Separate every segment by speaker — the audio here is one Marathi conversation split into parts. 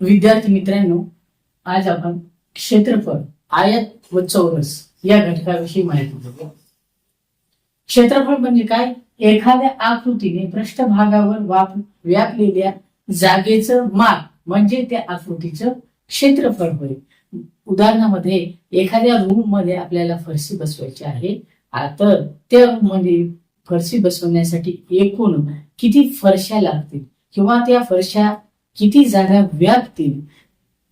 Speaker 1: विद्यार्थी मित्रांनो आज आपण क्षेत्रफळ आयत व चौरस या घटकाविषयी माहिती घेऊ क्षेत्रफळ म्हणजे काय? एखाद्या आकृतीने पृष्ठभागावर वाप व्यापलेल्या जागेचं माप म्हणजे त्या आकृतीचं क्षेत्रफळ होय. उदाहरणामध्ये एखाद्या रूममध्ये आपल्याला फरशी बसवायची आहे. तर त्या रूममध्ये फरशी बसवण्यासाठी एकूण किती फरशा लागतील? किंवा त्या फरशा किती जागा व्यापतील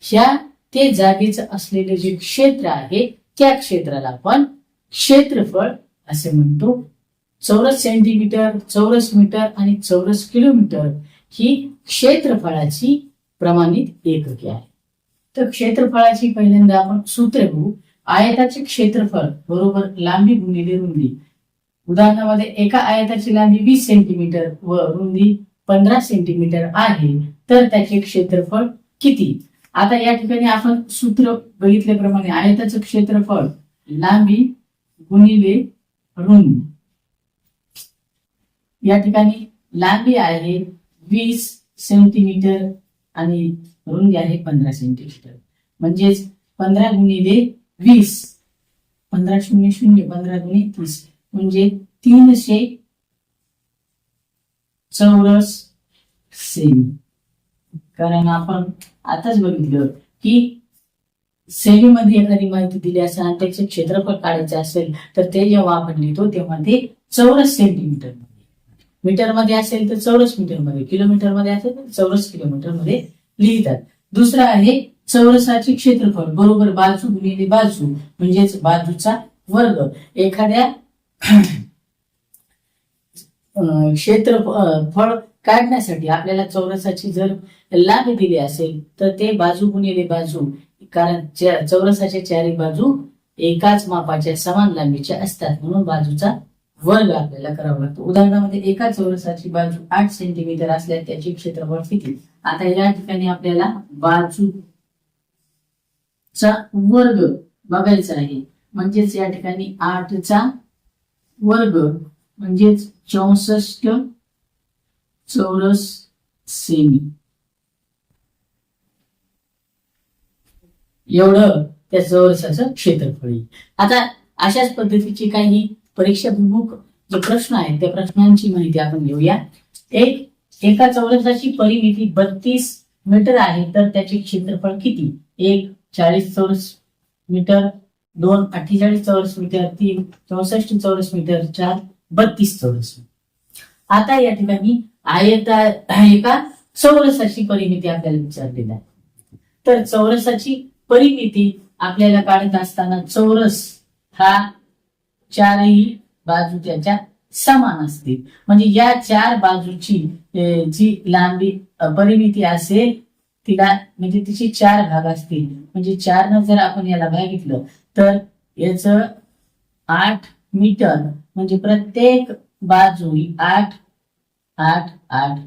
Speaker 1: ह्या ते जागेचं असलेले जे क्षेत्र आहे त्या क्षेत्राला आपण क्षेत्रफळ असे म्हणतो. चौरस सेंटीमीटर चौरस मीटर आणि चौरस किलोमीटर ही क्षेत्रफळाची प्रमाणित एकके आहे. तर क्षेत्रफळाची पहिल्यांदा आपण सूत्र घेऊ आयताचे क्षेत्रफळ बरोबर लांबी गुणिले रुंदी. उदाहरणामध्ये एका आयताची लांबी वीस सेंटीमीटर व रुंदी पंधरा सेंटीमीटर आहे तर त्याचे क्षेत्रफळ किती? आता या ठिकाणी आपण सूत्र बघितल्याप्रमाणे आयताचं क्षेत्रफळ. लांबी गुणिले रुंदी या ठिकाणी लांबी आहे वीस सेंटीमीटर आणि रुंदी आहे पंधरा सेंटीमीटर म्हणजेच पंधरा गुणिले वीस. पंधरा शून्य शून्य पंधरा गुणिले तीस. म्हणजे तीनशे चौरस सेमी कारण आपण आताच बघितलं की सेमीमध्ये एखादी माहिती दिली असेल आणि त्याचे क्षेत्रफळ काढायचे असेल तर ते जेव्हा आपण लिहितो तेव्हा ते चौरस सेंटीमीटरमध्ये. मीटरमध्ये असेल तर चौरस मीटरमध्ये किलोमीटरमध्ये असेल तर चौरस किलोमीटरमध्ये लिहितात. दुसरं आहे चौरसाचे क्षेत्रफळ बरोबर बाजू गुणिले बाजू म्हणजेच बाजूचा वर्ग. एखाद्या अं, क्षेत्र फळ काढण्यासाठी आपल्याला चौरसाची जर लांबी दिली असेल तर ते बाजू गुणिले बाजू कारण च्या- चौरसाच्या चारी बाजू एकाच मापाच्या समान लांबीच्या असतात म्हणून बाजूचा वर्ग आपल्याला करावा लागतो. उदाहरणामध्ये एका चौरसाची बाजू आठ सेंटीमीटर असल्यास त्याचे क्षेत्रफळ किती? आता या ठिकाणी आपल्याला बाजूचा वर्ग बघायचा आहे. म्हणजेच या ठिकाणी आठचा वर्ग म्हणजेच चौसष्ट चौरस सेमी. एवढं त्या चौरसाचं क्षेत्रफळ येईल आता अशाच पद्धतीची काही परीक्षाभिमुख जे प्रश्न आहेत त्या प्रश्नांची माहिती आपण घेऊया. एक एका चौरसाची परिमिती बत्तीस मीटर आहे तर त्याचे क्षेत्रफळ किती? एक चाळीस चौरस मीटर दोन अठ्ठेचाळीस चौरस मीटर तीन चौसष्ट चौरस मीटर चार बत्तीस चौरस आता या ठिकाणी आयता एका चौरसाची परिमिती आपल्याला विचारलेली आहे तर चौरसाची परिमिती आपल्याला काढत असताना चौरस हा चारही बाजू त्याच्या समान असतील म्हणजे या चार बाजूची जी लांबी परिमिती असेल तिला म्हणजे तिची चार भाग असतील. म्हणजे चार न जर आपण याला भागितलं तर याच आठ मीटर म्हणजे प्रत्येक बाजू ही आठ आठ आठ.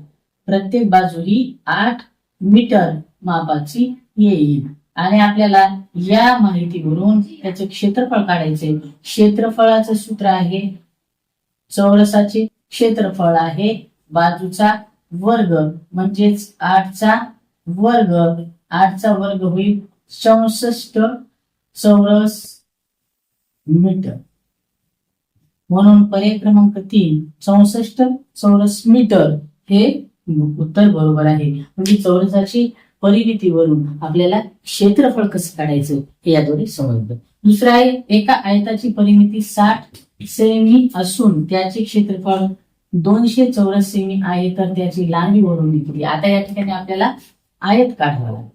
Speaker 1: प्रत्येक बाजू ही आठ मीटर मापाची येईल. आणि आपल्याला या माहितीवरून त्याचे क्षेत्रफळ काढायचे. क्षेत्रफळाचं सूत्र आहे चौरसाचे. क्षेत्रफळ आहे बाजूचा वर्ग. म्हणजेच आठचा वर्ग. आठचा वर्ग होईल चौसष्ट चौरस मीटर. म्हणून पर्याय क्रमांक तीन चौसष्ट चौरस मीटर हे उत्तर बरोबर आहे. म्हणजे चौरसाची परिमितीवरून आपल्याला क्षेत्रफळ कसं काढायचं हे याद्वारे समजलं. दुसरं आहे एका आयताची परिमिती साठ सेमी असून त्याचे क्षेत्रफळ दोनशे चौरस सेमी आहे तर त्याची लांबी वरून निघली आता या ठिकाणी आपल्याला आयत काढावा लागेल.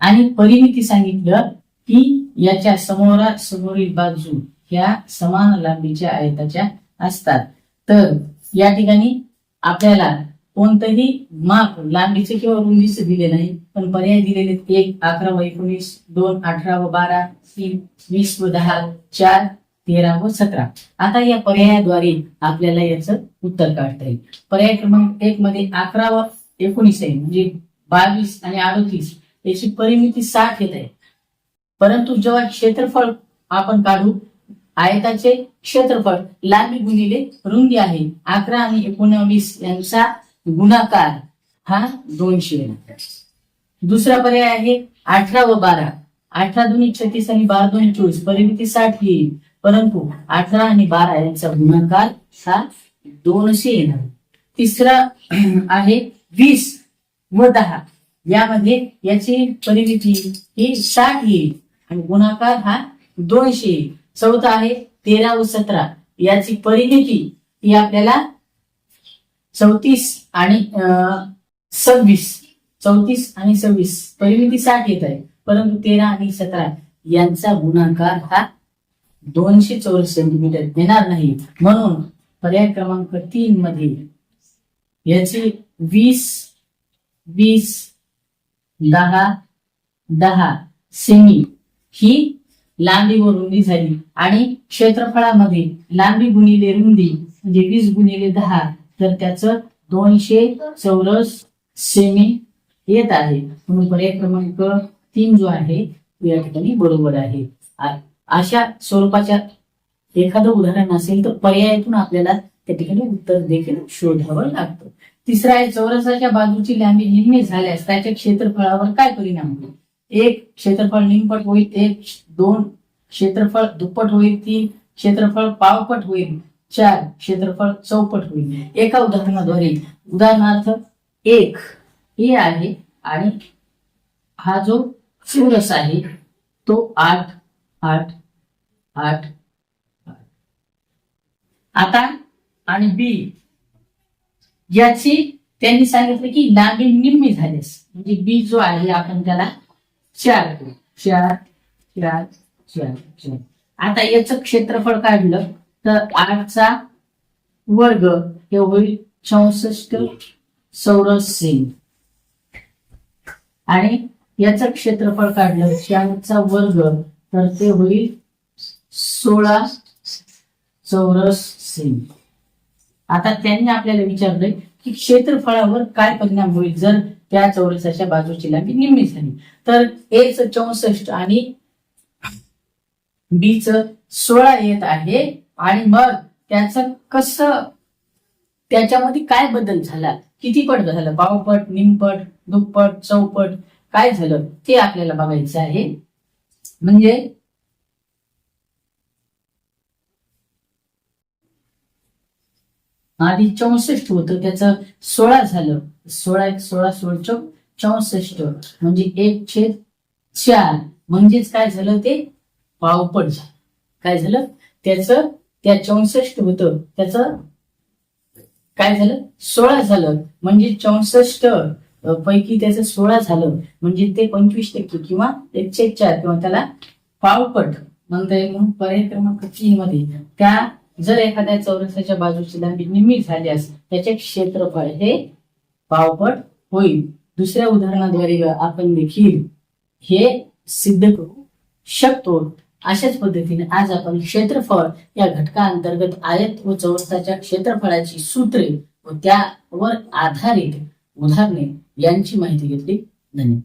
Speaker 1: आणि परिमिती सांगितलं की याच्या समोरा समोरील बाजू ह्या समान लांबीच्या आयताच्या असतात. तर या ठिकाणी आपल्याला कोणतंही माप लांबीचे किंवा रुंदीचे दिले नाही पण पर्याय दिलेले एक अकरा व एकोणीस दोन अठरा व बारा तीन वीस व दहा चार तेरा व सतरा. आता या पर्यायाद्वारे आपल्याला याचं उत्तर काढता येईल. पर्याय क्रमांक एक मध्ये अकरा व एकोणीस आहे म्हणजे बावीस आणि अडतीस याची परिमिती साठ येत आहे. परंतु जेव्हा क्षेत्रफळ आपण काढू आयताचे क्षेत्रफळ लांबी गुणिले रुंदी आहे. अकरा आणि एकोणावीस यांचा गुणाकार हा दोनशे. येणार दुसरा पर्याय आहे अठरा व बारा. अठरा दोन्ही छत्तीस आणि बारा दोन चोवीस. परिमिती साठ येईल. परंतु अठरा आणि बारा यांचा गुणाकार हा दोनशे येणार. तिसरा आहे वीस व दहा. यामध्ये याची परिमिती ही साठ येईल आणि गुणाकार हा दोनशे येईल. चौथा आहे तेरा व सतरा. याची परिणिती ही आपल्याला चौतीस आणि अं, सव्वीस. चौतीस आणि सव्वीस. परिणिती साठ येत आहे परंतु तेरा आणि सतरा यांचा गुणाकार हा दोनशे चौरस सेंटीमीटर येणार नाही. म्हणून पर्याय क्रमांक तीन मध्ये याची वीस वीस दहा दहा सेमी ही लांबी व रुंदी झाली. आणि क्षेत्रफळामध्ये लांबी गुणिले रुंदी म्हणजे वीस गुणिले दहा तर त्याचं दोनशे चौरस सेमी येत आहे. म्हणून पर्याय क्रमांक तीन जो आहे तो या ठिकाणी बरोबर आहे. अशा स्वरूपाच्या एखादं उदाहरण असेल तर पर्यायातून आपल्याला त्या ठिकाणी उत्तर देखील शोधावं लागतं. तिसरा आहे चौरसाच्या बाजूची लांबी निम्मी झाल्यास त्याच्या क्षेत्रफळावर काय परिणाम होईल? एक क्षेत्रफळ निमपट होईल एक दोन क्षेत्रफळ दुप्पट होईल तीन क्षेत्रफळ पावपट होईल चार क्षेत्रफळ चौपट होईल. एका उदाहरणाद्वारे उदाहरणार्थ एक हे आहे आणि हा जो चौरस आहे तो आठ आठ आठ आठ. आता आणि बी. याची त्यांनी सांगितलं की लांबी निम्मी झाल्यास म्हणजे बी जो आहे आपण त्याला चार. चार चार चार चार. आता याचं क्षेत्रफळ काढलं तर आठचा वर्ग हे होईल चौसष्ट चौरस. सेंट आणि याचं क्षेत्रफळ काढलं चारचा वर्ग तर ते होईल सोळा चौरस. सेंट आता त्यांनी आपल्याला विचारलंय की क्षेत्रफळावर काय परिणाम होईल? जर त्या चौरसाच्या बाजूची लांबी निम्मी झाली. तर एच चौसष्ट आणि बीच सोळा येत आहे. आणि मग त्याचं कसं त्याच्यामध्ये काय बदल झाला? किती पट झालं? पावपट निमपट दुप्पट चौपट काय झालं? ते आपल्याला बघायचं आहे. म्हणजे आधी चौसष्ट होतं त्याचं सोळा झालं. सोळा एक सोळा सोळ चौ चौसष्ट. म्हणजे एक छेद चार. म्हणजेच काय झालं ते? पावपट झालं. काय झालं? त्याचं त्या चौसष्ट होतं त्याचं काय झालं? सोळा झालं. म्हणजे चौसष्ट पैकी त्याचं सोळा झालं. म्हणजे ते पंचवीस टक्के किंवा एकशे चार किंवा त्याला पावपट. म्हणता येईल म्हणून पर्याय क्रमांक तीन मध्ये त्या जर एखाद्या चौरसाच्या बाजूची लांबी निम्मी झाल्यास त्याचे क्षेत्रफळ हे पावपट होईल. दुसऱ्या उदाहरणाद्वारे आपण देखील हे सिद्ध करू शकतो. अशाच पद्धतीने आज आपण क्षेत्रफळ या घटकाअंतर्गत आयत व चौरसाच्या क्षेत्रफळाची सूत्रे व त्यावर आधारित उदाहरणे यांची माहिती घेतली. धन्यवाद.